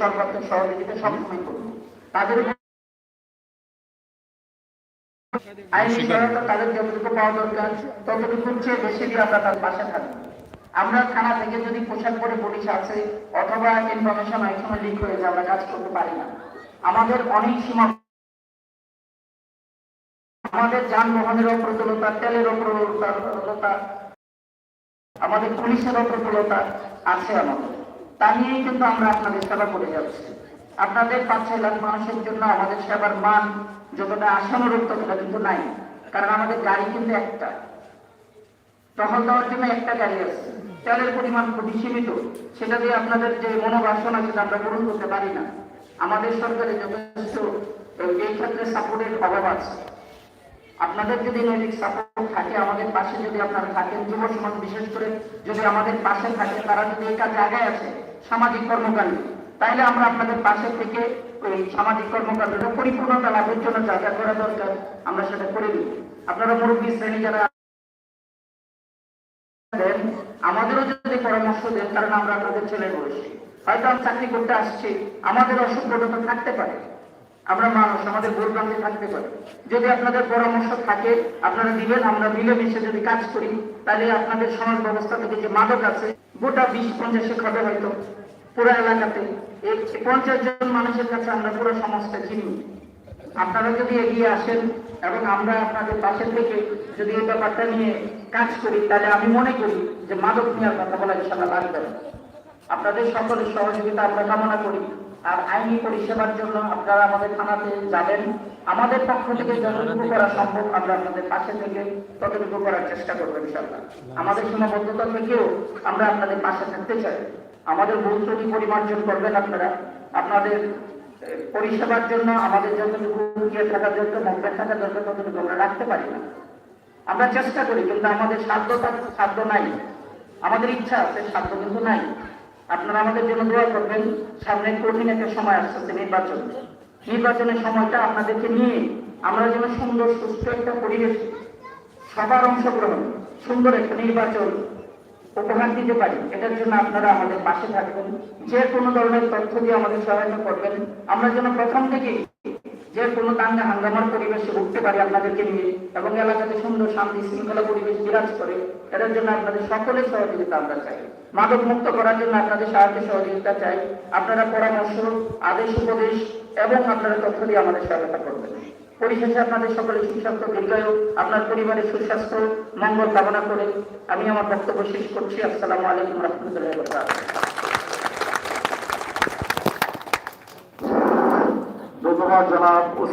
সর্বাত্মক সহযোগিতা সবসময় করব। তাদের আইনি সহায়তা তাদের যতটুকু পাওয়া দরকার ততটুকুর চেয়ে বেশি দিয়ে আমরা তার পাশে থাকব। আমরা থানা থেকে যদি পোশাক পরে পুলিশ আছে অথবা ইনফরমেশন অনেক সময় লিক হয়ে যায় আমরা কাজ করতে পারি না। আমাদের অনেক সীমা আমাদের যানবাহনের অপ্রতুলতা তেলের অপ্রতুলতা আমাদের পুলিশের অপ্রতুলতা আছে আমাদের। তা নিয়েই কিন্তু আমরা আপনাদের সেবা করে যাচ্ছি। আপনাদের পাঁচ ছয় লাখ মানুষের জন্য আমাদের সেবার মান যতটা আশানুরূপ ততটা কিন্তু নাই, কারণ আমাদের গাড়ি কিন্তু একটা। টহল দেওয়ার জন্য একটা গাড়ি আছে। তেলের পরিমাণ খুবই সীমিত সেটা দিয়ে আপনাদের যে মনোবাসনা সেটা আমরা পূরণ করতে পারি না। আমাদের সরকারে যথেষ্ট এই ক্ষেত্রে সাপোর্টের অভাব আছে। আপনাদের যদি নৈতিক সাপোর্ট থাকে, আমাদের পাশে যদি আপনারা থাকেন, যুব সমাজ বিশেষ করে যদি আমাদের পাশে থাকে তারা যদি কাজে আগে আছে সামাজিক কর্মকাণ্ড, তাইলে আমরা আপনাদের পাশে থেকে ওই সামাজিক কর্মকাণ্ডটা পরিপূর্ণতা লাভের জন্য যা যা করা দরকার, আমরা সেটা করে দিই আপনারা মুরব্বী শ্রেণি যারা দেন আমাদেরও যদি পরামর্শ দেন, কারণ আমরা আপনাদের ছেলে বয়সী। হয়তো আমি চাকরি করতে আসছি, আমাদের অসুবিধা থাকতে পারে। আমরা মানুষ, আমাদের ভুল ভ্রান্তি থাকতে পারে। যদি আপনাদের পরামর্শ থাকে, আপনারা দিবেন, আমরা মিলেমিশে যদি কাজ করি, তাহলে আপনাদের সমাজ ব্যবস্থা থেকে যে মাদক আছে, গোটা বিশ পঞ্চাশে হবে হয়তো। পুরো এলাকাতে এই পঞ্চাশ জন মানুষের কাছে আমরা পুরো সমাজটা চিনি আপনারা যদি এগিয়ে আসেন এবং আমরা আপনাদের পাশে থেকে যদি এই ব্যাপারটা নিয়ে কাজ করি, তাহলে আমি মনে করি যে মাদক নেওয়ার কথা বলা ইনশাল্লাহ লাগবে আপনাদের সকলের সহযোগিতা আমরা কামনা করি। আর আইনি পরিষেবার জন্য আপনারা আমাদের থানাতে যাবেন। আমাদের পক্ষ থেকে যতটুকু করা সম্ভব আমরা আপনাদের পাশে থেকে ততটুকু করার চেষ্টা করব ইনশাল্লাহ আমাদের সীমাবদ্ধতা থেকেও আমরা আপনাদের পাশে থাকতে চাই। আমাদের ভুল পরিমার্জন করবেন আপনারা। আপনাদের পরিষেবার জন্য আমাদের যতটুকু গিয়ে থাকা দরকার মধ্যে থাকা দরকার ততটুকু আমরা রাখতে পারি না। আমরা চেষ্টা করি, কিন্তু আমাদের সাধ্য সাধ্য নাই। আমাদের ইচ্ছা আছে, সাধ্য কিন্তু নাই। আপনারা আমাদের জন্য দোয়া করবেন। সামনে কঠিন একটা সময় আসছে নির্বাচন। নির্বাচনের সময়টা আপনাদেরকে নিয়ে আমরা যেন সুন্দর, সুস্থ একটা পরিবেশ, সবার অংশগ্রহণ, সুন্দর একটা নির্বাচন উপহার দিতে পারি। এটার জন্য আপনারা আমাদের পাশে থাকবেন। যে কোনো ধরনের তথ্য দিয়ে আমাদের সহায়তা করবেন। আমরা যেন প্রথম থেকেই যে কোনো দাঙ্গা হাঙ্গামার পরিবেশে উঠতে পারি আপনাদেরকে নিয়ে এবং এলাকাতে সুন্দর শান্তি শৃঙ্খলা পরিবেশ বিরাজ করে এটার জন্য আপনাদের সকলের সহযোগিতা আমরা চাই। মাদক মুক্ত করার জন্য আপনাদের সাহায্য সহযোগিতা চাই। আপনারা পরামর্শ, আদেশ, উপদেশ এবং আপনারা তথ্য দিয়ে আমাদের সহায়তা করবেন। পরিশেষে আপনাদের সকলে সুস্বাস্থ্য, দীর্ঘায়ু, আপনার পরিবারের সুস্বাস্থ্য, মঙ্গল কামনা করে আমি আমার বক্তব্য শেষ করছি। আসসালামু আলাইকুম রহমতুল্লাহ ধন্যবাদ জনাব।